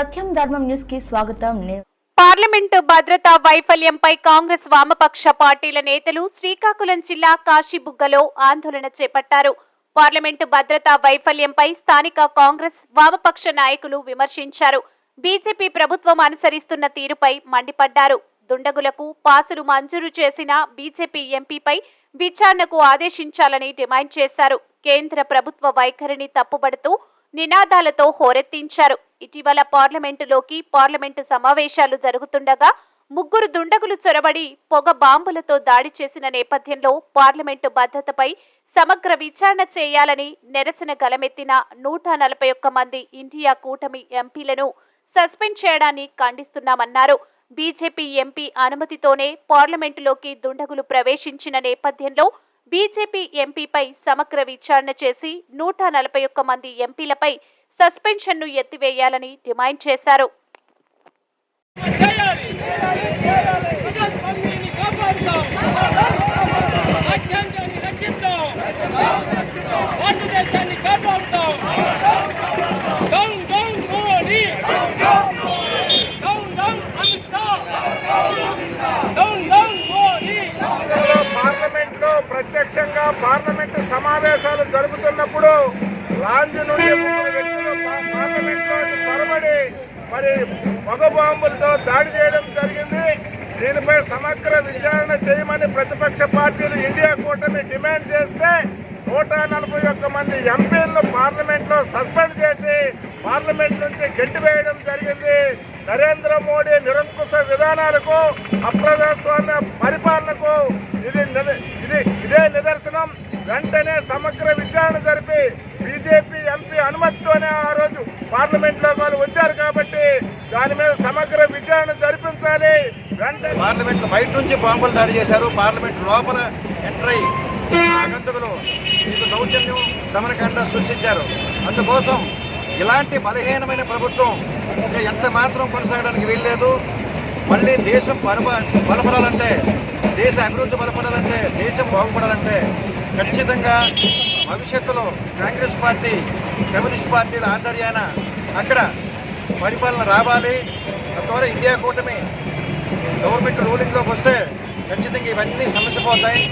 సత్యం ధర్మం న్యూస్కి స్వాగతం. పార్లమెంటు భద్రతా వైఫల్యంపై కాంగ్రెస్ వామపక్ష పార్టీల నేతలు శ్రీకాకుళం జిల్లా కాశీబుగ్గలో ఆందోళన చేపట్టారు. పార్లమెంటు భద్రతా వైఫల్యంపై స్థానిక కాంగ్రెస్ వామపక్ష నాయకులు విమర్శించారు. బీజేపీ ప్రభుత్వం అనుసరిస్తున్న తీరుపై మండిపడ్డారు. దుండగులకు పాసులు మంజూరు చేసిన బీజేపీ ఎంపీపై విచారణకు ఆదేశించాలని డిమాండ్ చేశారు. కేంద్ర ప్రభుత్వ వైఖరిని తప్పుబడుతూ నినాదాలతో హోరెత్తించారు. ఇటీవల పార్లమెంటులోకి పార్లమెంటు సమావేశాలు జరుగుతుండగా ముగ్గురు దుండగులు చొరబడి పొగ బాంబులతో దాడి చేసిన నేపథ్యంలో పార్లమెంటు భద్రతపై సమగ్ర విచారణ చేయాలని నిరసన గలమెత్తిన నూట నలభై ఒక్క మంది ఇండియా కూటమి ఎంపీలను సస్పెండ్ చేయడాన్ని ఖండిస్తున్నామన్నారు. బీజేపీ ఎంపీ అనుమతితోనే పార్లమెంటులోకి దుండగులు ప్రవేశించిన నేపథ్యంలో బీజేపీ ఎంపీపై సమగ్ర విచారణ చేసి నూట నలభై ఒక్క మంది ఎంపీలపై సస్పెన్షన్ను ఎత్తివేయాలని డిమాండ్ చేశారు. ప్రత్యక్షంగా పార్లమెంట్ సమావేశాలు జరుగుతున్నప్పుడు లాంజ్ నుండి చొరబడి మరి పొగ బాంబులతో దాడి చేయడం జరిగింది. దీనిపై సమగ్ర విచారణ చేయమని ప్రతిపక్ష పార్టీలు ఇండియా కూటమి డిమాండ్ చేస్తే నూట నలభై ఒక్క మంది ఎంపీలను పార్లమెంట్లో సస్పెండ్ చేసి పార్లమెంట్ నుంచి గెంటివేయడం జరిగింది. నరేంద్ర మోడీ నిరంకుశ విధానాలకు అప్రజాస్వామ్య ఇదే వెంటనే సమగ్ర విచారణ జరిపి బీజేపీ ఎంపీ అనుమతితోనే ఆ రోజు పార్లమెంట్లో వాళ్ళు వచ్చారు కాబట్టి దాని మీద సమగ్ర విచారణ జరిపించాలి. వెంటనే పార్లమెంట్ బయట నుంచి బాంబులు దాడి చేశారు. పార్లమెంట్ లోపల ఎంటర్ అయ్యి ఆగంతుకులు దౌర్జన్యం దమనకాండ సృష్టించారు. అందుకోసం ఇలాంటి బలహీనమైన ప్రభుత్వం ఇంకా ఎంత మాత్రం కొనసాగడానికి వీల్లేదు. మళ్ళీ దేశం పరప బలపడాలంటే దేశ అభివృద్ధి బలపడాలంటే దేశం బాగుపడాలంటే ఖచ్చితంగా భవిష్యత్తులో కాంగ్రెస్ పార్టీ కమ్యూనిస్ట్ పార్టీల ఆధ్వర్యాన అక్కడ పరిపాలన రావాలి. తద్వారా ఇండియా కూటమి గవర్నమెంట్ రూలింగ్లోకి వస్తే ఖచ్చితంగా ఇవన్నీ సమస్య పోతాయి